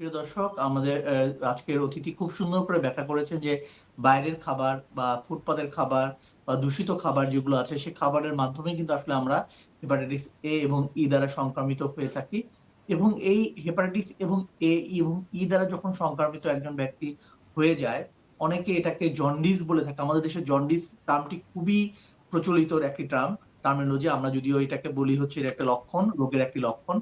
প্রিয় দর্শক, আমাদের আজকের অতিথি খুব সুন্দর করে ব্যাখ্যা করেছে যে বাইরের খাবার বা ফুটপাতের খাবার বা দূষিত খাবার যেগুলো আছে সেই খাবারের মাধ্যমে কিন্তু আসলে আমরা হেপাটাইটিস এ এবং ই দ্বারা সংক্রামিত হয়ে থাকি। এবং এই হেপাটাইটিস এবং এ এবং ই দ্বারা যখন সংক্রামিত একজন ব্যক্তি হয়ে যায়, অনেকে এটাকে জন্ডিস বলে থাকে। আমাদের দেশে জন্ডিস টার্মটি খুবই প্রচলিত একটি টার্ম টার্মিনোলজি আমরা যদিও এটাকে বলি হচ্ছে এর একটা লক্ষণ, রোগের একটি লক্ষণ,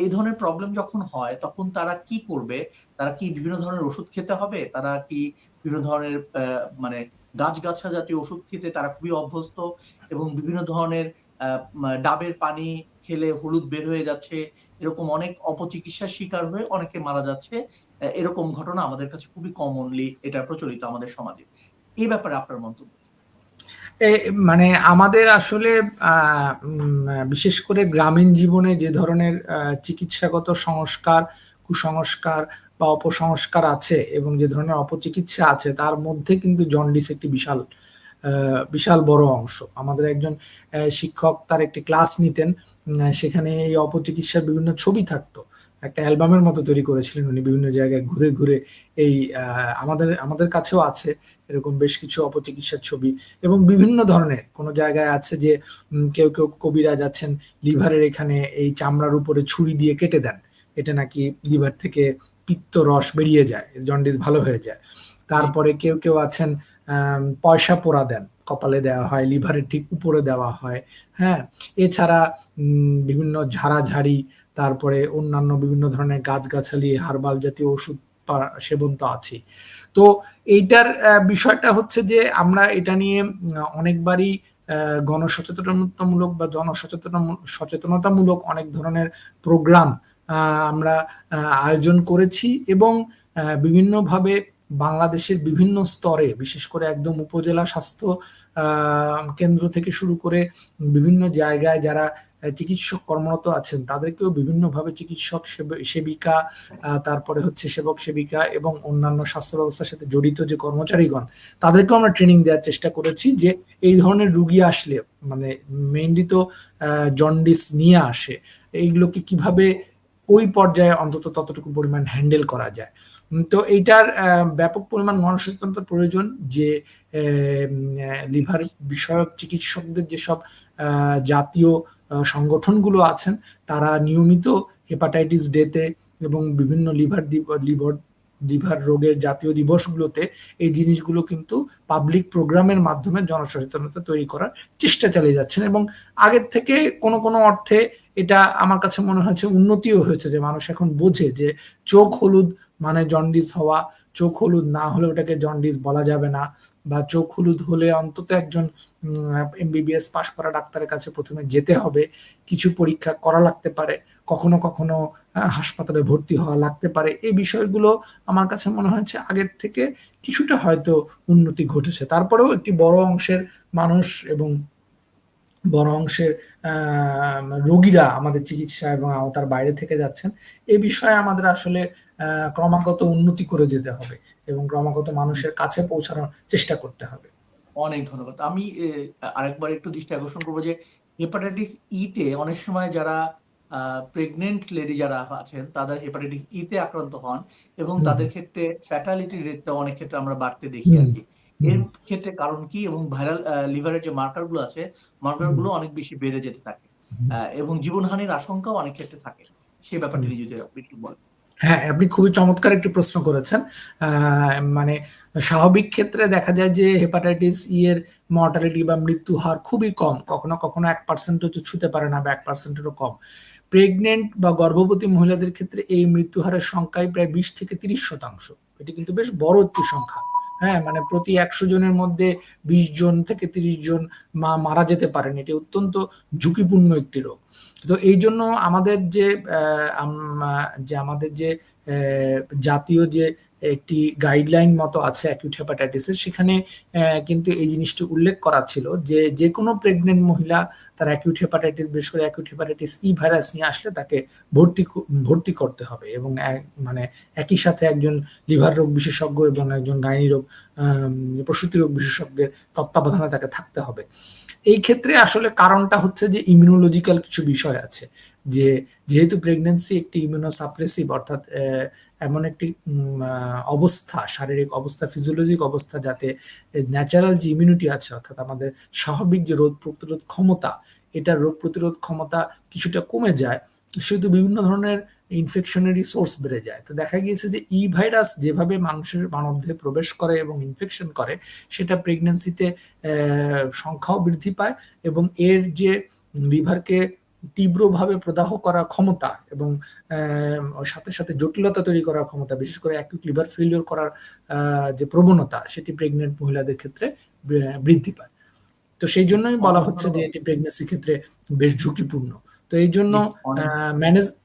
এই ধরনের প্রবলেম যখন হয়, তখন তারা কি করবে? তারা কি বিভিন্ন ধরনের ওষুধ খেতে হবে? তারা কি বিভিন্ন ধরনের মানে গাছগাছা জাতীয় ওষুধ খেতে তারা খুবই অভ্যস্ত এবং বিভিন্ন ধরনের ডাবের পানি খেলে হলুদ বের হয়ে যাচ্ছে, এরকম অনেক অপচিকিৎসার শিকার হয়ে অনেকে মারা যাচ্ছে এরকম ঘটনা আমাদের কাছে খুবই কমনলি এটা প্রচলিত আমাদের সমাজে। এই ব্যাপারে আপনার মন্তব্য মানে আমাদের আসলে বিশেষ করে গ্রামীণ জীবনে যে ধরনের চিকিৎসাগত সংস্কার, কুসংস্কার বা অপসংস্কার আছে এবং যে ধরনের অপচিকিৎসা আছে, তার মধ্যে কিন্তু জন্ডিস একটি বিশাল বিশাল বড় অংশ। আমাদের একজন শিক্ষক তার একটি ক্লাস নিতেন সেখানে এই অপচিকিৎসার বিভিন্ন ছবি থাকতো। একটা অ্যালবামের মতো তৈরি করেছিলেন উনি বিভিন্ন জায়গায় ঘুরে ঘুরে এই আমাদের আমাদের কাছেও আছে এরকম বেশ কিছু অপচিকিৎসার ছবি এবং বিভিন্ন ধরনের কোনো জায়গায় আছে যে কেউ কেউ কবিরা যাচ্ছেন লিভারের এখানে এই চামড়ার উপরে ছুরি দিয়ে কেটে দেন। এটা নাকি লিভার থেকে পিত্ত রস বেরিয়ে যায়, জন্ডিস ভালো হয়ে যায়। তারপরে কেউ কেউ আছেন পয়সা পোড়া দেন। কপালে দেওয়া হয়, লিভারের ঠিক উপরে দেওয়া হয় হ্যাঁ? এছাড়া বিভিন্ন ঝাড়াঝাড়ি, তারপরে অন্যান্য বিভিন্ন ধরনের গাছগাছালি, হারবাল জাতীয় ওষুধ সেবন তো আছে তো এইটার বিষয়টা হচ্ছে যে আমরা এটা নিয়ে অনেকবারই গণসচেতনতামূলক বা জনসচেতন সচেতনতামূলক অনেক ধরনের প্রোগ্রাম আমরা আয়োজন করেছি এবং বিভিন্নভাবে বাংলাদেশের বিভিন্ন স্তরে, বিশেষ করে একদম উপজেলা স্বাস্থ্য কেন্দ্র থেকে শুরু করে বিভিন্ন জায়গায় যারা চিকিৎসক কর্মরত আছেন, তাদেরকেও বিভিন্নভাবে চিকিৎসক সেবিকা তারপরে হচ্ছে সেবক সেবিকা এবং অন্যান্য স্বাস্থ্য ব্যবস্থার সাথে জড়িত যে কর্মচারীগণ, তাদেরকেও আমরা ট্রেনিং দেওয়ার চেষ্টা করেছি যে এই ধরনের রুগী আসলে মানে মেইনলি তো জন্ডিস নিয়ে আসে, এইগুলোকে কীভাবে ওই পর্যায়ে অন্তত ততটুকু পরিমাণ হ্যান্ডেল করা যায়। তো এইটার ব্যাপক পরিমাণ গণসচেতনতার প্রয়োজন যে লিভার বিষয়ক চিকিৎসকদের যেসব জাতীয় সংগঠনগুলো আছেন, তারা নিয়মিত হেপাটাইটিস ডেতে এবং বিভিন্ন লিভার লিভার লিভার রোগের জাতীয় দিবসগুলোতে এই জিনিসগুলো কিন্তু পাবলিক প্রোগ্রামের মাধ্যমে জনসচেতনতা তৈরি করার চেষ্টা চালিয়ে যাচ্ছেন এবং আগের থেকে কোনো কোনো অর্থে এটা আমার কাছে মনে হয়েছে উন্নতিও হয়েছে, যে মানুষ এখন বোঝে যে চোখ হলুদ মানে জন্ডিস হওয়া, চোখ হলুদ না হলে ওটাকে জন্ডিস বলা যাবে না বা চোখ হলুদ হলে অন্তত একজন এমবিবিএস পাশ করা ডাক্তারের কাছে প্রথমে যেতে হবে, কিছু পরীক্ষা করা লাগতে পারে কখনো কখনো হাসপাতালে ভর্তি হওয়া লাগতে পারে। এই বিষয়গুলো আমার কাছে মনে হয়েছে আগের থেকে কিছুটা হয়তো উন্নতি ঘটেছে। তারপরেও একটি বড় অংশের মানুষ এবং বড় অংশের রোগীরা আমাদের চিকিৎসা এবং আওতার বাইরে থেকে যাচ্ছেন, এ বিষয়ে আমাদের আসলে ক্রমাগত উন্নতি করে যেতে হবে এবং ক্রমাগত মানুষের কাছে পৌঁছানোর চেষ্টা করতে হবে। অনেক ধন্যবাদ। আমি আরেকবার একটু দৃষ্টি আকর্ষণ করব যে, হেপাটাইটিস ইতে অনেক সময় যারা প্রেগনেন্ট লেডি যারা আছেন তাদের হেপাটাইটিস ইতে আক্রান্ত হন এবং তাদের ক্ষেত্রে ফ্যাটালিটি রেটটা অনেক ক্ষেত্রে আমরা বাড়তে দেখি আর কি। এর ক্ষেত্রে কারণ কি এবং ভাইরাল লিভারের যে মার্কারগুলো আছে মার্কারগুলো অনেক বেশি বেড়ে যেতে থাকে। এবং জীবনহানির আশঙ্কাও অনেক ক্ষেত্রে থাকে। সে ব্যাপারটি যদি আপনি একটু বলেন। হ্যাঁ আপনি খুবই চমৎকার একটি প্রশ্ন করেছেন। মানে স্বাভাবিক ক্ষেত্রে দেখা যায় যে হেপাটাইটিস ই এর মর্টালিটি বা মৃত্যু হার খুবই কম। কখনো কখনো এক পার্সেন্ট হচ্ছে ছুতে পারে না বা এক পার্সেন্টেরও কম। প্রেগনেন্ট বা গর্ভবতী মহিলাদের ক্ষেত্রে এই মৃত্যু হারের সংখ্যাই প্রায় বিশ থেকে তিরিশ শতাংশ। এটি কিন্তু বেশ বড় একটি সংখ্যা। হ্যাঁ মানে প্রতি একশো জনের মধ্যে বিশ জন থেকে তিরিশ জন মা মারা যেতে পারেন। এটি অত্যন্ত ঝুঁকিপূর্ণ একটি রোগ। তো এই জন্য আমাদের যে যে আমাদের যে জাতীয় যে একটি গাইডলাইন মতো আছে অ্যাকিউট হেপাটাইটিসের সেখানে কিন্তু এই জিনিসটি উল্লেখ করা ছিল যে যে কোনো প্রেগনেন্ট মহিলা তার অ্যাকিউট হেপাটাইটিস বিশেষ করে অ্যাকিউট হেপাটাইটিস ই ভাইরাস নিয়ে আসলে তাকে ভর্তি ভর্তি করতে হবে এবং মানে একই সাথে একজন লিভার রোগ বিশেষজ্ঞ এবং একজন গাইনি রোগ প্রসূতি রোগ বিশেষজ্ঞের তত্ত্বাবধানে তাকে থাকতে হবে। এই ক্ষেত্রে আসলে কারণটা হচ্ছে যে ইমিউনোলজিক্যাল কিছু বিষয় আছে। যে যেহেতু প্রেগনেন্সি একটি ইমিউনোসাপ্রেসিভ অর্থাৎ এমন একটি অবস্থা, শারীরিক অবস্থা ফিজিওলজিক অবস্থা যাতে ন্যাচারাল যে ইমিউনিটি আছে, অর্থাৎ আমাদের স্বাভাবিক যে রোগ প্রতিরোধ ক্ষমতা এটা রোগ প্রতিরোধ ক্ষমতা কিছুটা কমে যায়, সেহেতু বিভিন্ন ধরনের ইনফেকশনেরই সোর্স বেড়ে যায়। তো দেখা গিয়েছে যে ই ভাইরাস যেভাবে মানুষের মানবদেহে প্রবেশ করে এবং ইনফেকশন করে, সেটা প্রেগন্যান্সিতে সংখ্যাও বৃদ্ধি পায় এবং এর যে লিভারকে তীব্রভাবে প্রদাহ করার ক্ষমতা এবং সাথে সাথে জটিলতা তৈরি করার ক্ষমতা বিশেষ করে অ্যাকিউট লিভার ফেলিওর করার যে প্রবণতা সেটি প্রেগনেন্ট মহিলাদের ক্ষেত্রে বৃদ্ধি পায়। তো সেই জন্যই বলা হচ্ছে যে এটি প্রেগনেন্সি ক্ষেত্রে বেশ ঝুঁকিপূর্ণ। তো এই জন্য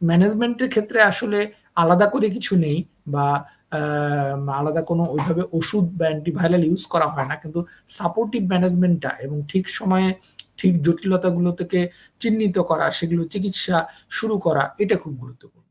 ম্যানেজমেন্টের ক্ষেত্রে আসলে আলাদা করে কিছু নেই বা আলাদা কোনো ওইভাবে ওষুধ বা অ্যান্টিভাইরাল ইউজ করা হয় না। কিন্তু সাপোর্টিভ ম্যানেজমেন্টটা এবং ঠিক সময়ে ঠিক জটিলতাগুলো থেকে চিহ্নিত করা, সেগুলো চিকিৎসা শুরু করা, এটা খুব গুরুত্বপূর্ণ।